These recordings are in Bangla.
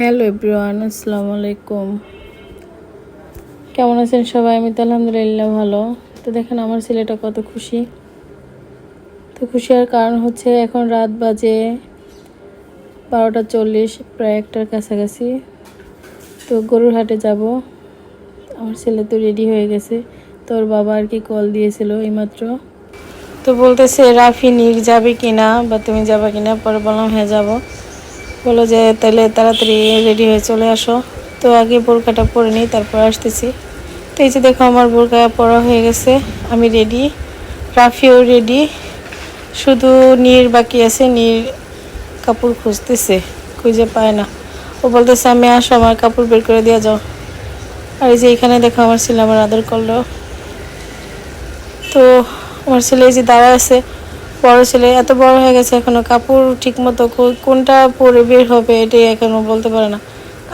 হ্যালো এভরিওয়ান, আসসালামু আলাইকুম। কেমন আছেন সবাই? আমি তো আলহামদুলিল্লাহ ভালো। তো দেখেন, আমার ছেলেটা কত খুশি। তো খুশি হওয়ার কারণ হচ্ছে, এখন রাত বাজে বারোটা চল্লিশ, প্রায় একটার কাছাকাছি। তো গরুর হাটে যাব। আমার ছেলে তো রেডি হয়ে গেছে। তোর বাবা আর কি কল দিয়েছিল এইমাত্র। তো বলতেছে, রাফি নিক যাবে কিনা বা তুমি যাবে কিনা? পরে বললাম হ্যাঁ যাব। বলো যে তাহলে তাড়াতাড়ি রেডি হয়ে চলে আসো। তো আগে বোরকাটা পরে নিই, তারপর আসতেছি। তো এই যে দেখো, আমার বোরকা পরা হয়ে গেছে, আমি রেডি রাফিও রেডি শুধু নীর বাকি আছে, নীর কাপড় খুঁজতেছে, খুঁজে পায় না। ও বলতেছে, আমি আসো, আমার কাপড় বের করে দিয়ে যাও। আর এই যে এখানে দেখো, আমার ছেলে আমার আদর করল। তো আমার ছেলে এই যে দাঁড়া আছে বড় ছেলে, এত বড় হয়ে গেছে এখনও, কাপড় ঠিক মতো কোনটা পরে বের হবে এটাই এখনও বলতে পারে না।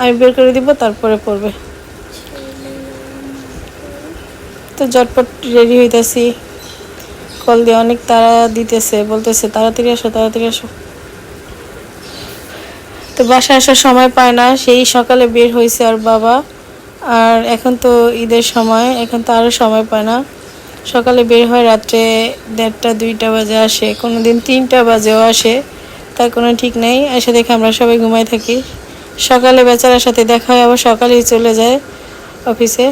আমি বের করে দিব, তারপরে পরবে। তো ঝটপট রেডি হইতেছি। কল দিয়ে অনেক তাড়া দিতেছে, বলতেছে, তাড়াতাড়ি আসো তাড়াতাড়ি আসো। তো বাসায় আসার সময় পায় না, সেই সকালে বের হয়েছে আর বাবা। আর এখন তো ঈদের সময়, এখন তো আরও সময় পায় না। সকালে বের হয় রাত্রে দেড়টা, দুইটা বাজে আসে। কোনো দিন তিনটা বাজেও আসে, তার কোনো ঠিক নেই। এসে দেখে আমরা সবাই ঘুমাই থাকি। সকালে বেচারার সাথে দেখা হয়, আবার সকালেই চলে যায় অফিসে।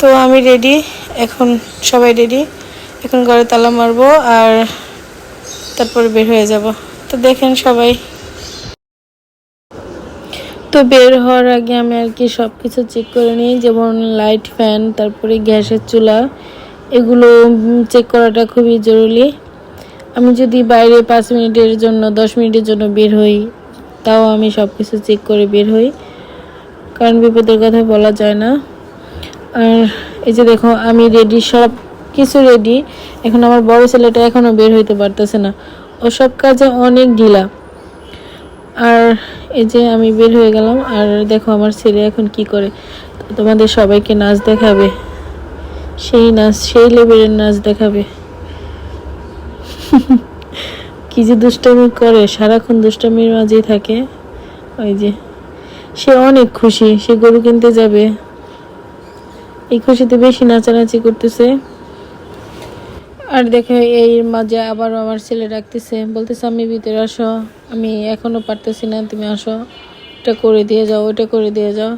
তো আমি রেডি এখন সবাই রেডি এখন ঘরে তালা মারবো আর তারপরে বের হয়ে যাব। তো দেখেন সবাই তো বের হওয়ার আগে আমি আর কি সব কিছু চেক করে নিই, যেমন লাইট ফ্যান তারপরে গ্যাসের চুলা, এগুলো চেক করাটা খুবই জরুরি। আমি যদি বাইরে পাঁচ মিনিটের জন্য, দশ মিনিটের জন্য বের হই, তাও আমি সব কিছু চেক করে বের হই, কারণ বিপদের কথা বলা যায় না। আর এই যে দেখো, আমি রেডি সব কিছু রেডি এখন আমার বড় ছেলেটা এখনও বের হইতে পারতেছে না। ও সব কাজে অনেক ঢিলা। আর এই যে আমি বের হয়ে গেলাম, আর দেখো আমার ছেলে এখন কি করে। তোমাদের সবাইকে নাচ দেখাবে। সেই নাচ, সেই লেভেলের নাচ দেখাবে। কি যে দুষ্টামি করে, সারাক্ষণ দুষ্টামির মাঝেই থাকে। ওই যে, সে অনেক খুশি, সে গরু কিনতে যাবে। এই খুশিতে বেশি নাচানাচি করতেছে। আর দেখে, এই মাঝে আবার আমার ছেলে ডাকতেছে, বলতেছে, আমি ভিতরে আসো, আমি এখনও পারতেছি না, তুমি আসো এটা করে দিয়ে যাও, ওটা করে দিয়ে যাও।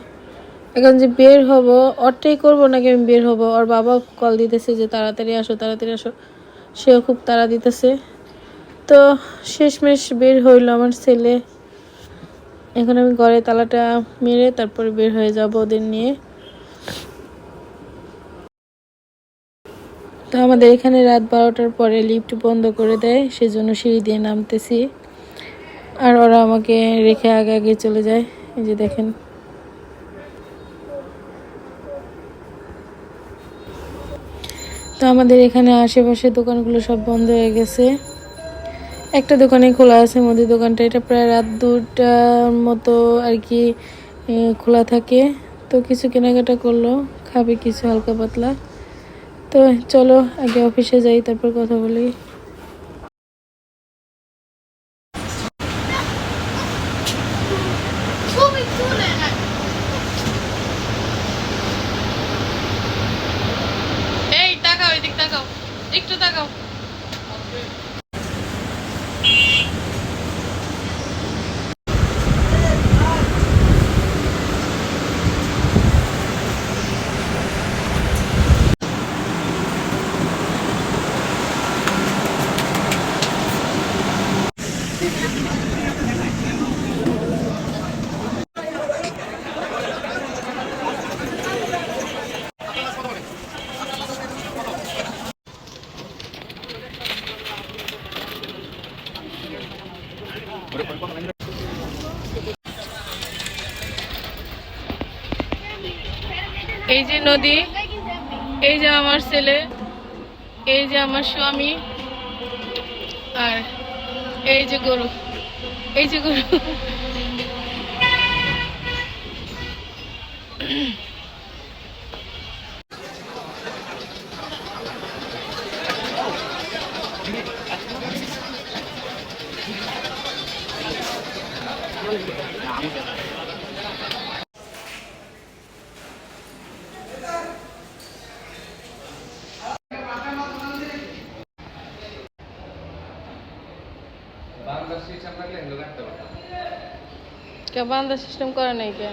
এখন যে বের হব ওরটাই করব নাকি আমি বের হব? ওর বাবা কল দিতেছে যে, তাড়াতাড়ি আসো তাড়াতাড়ি আসো। সেও খুব তাড়া দিতেছে। তো শেষমেশ বের হইল আমার ছেলে। এখন আমি ঘরে তালাটা মেরে তারপরে বের হয়ে যাব ওদের নিয়ে। আমাদের এখানে রাত বারোটার পরে লিফট বন্ধ করে দেয়, সেজন্য সিঁড়ি দিয়ে নামতেছি। আর ওরা আমাকে রেখে আগে আগে চলে যায়। এই যে দেখেন। তো আমাদের এখানে আশেপাশে দোকানগুলো সব বন্ধ হয়ে গেছে। একটা দোকানে খোলা আছে মুদি দোকানটা। এটা প্রায় রাত দুটার মতো আর কি খোলা থাকে। তো কিছু কেনাকাটা করল, খাবে কিছু হালকা পাতলা। তো চলো আগে অফিসে যাই তারপর কথা বলি ছবি তুলে না এই তাকাও এদিক তাকাও একটু তাকাও এই যে নদী এই যে আমার ছেলে এই যে আমার স্বামী আর এই যে গরু এই যে গরু। বাংলার সিস্টেম থাকলে রাখতে পারতাম। কে সিস্টেম করে নাই কে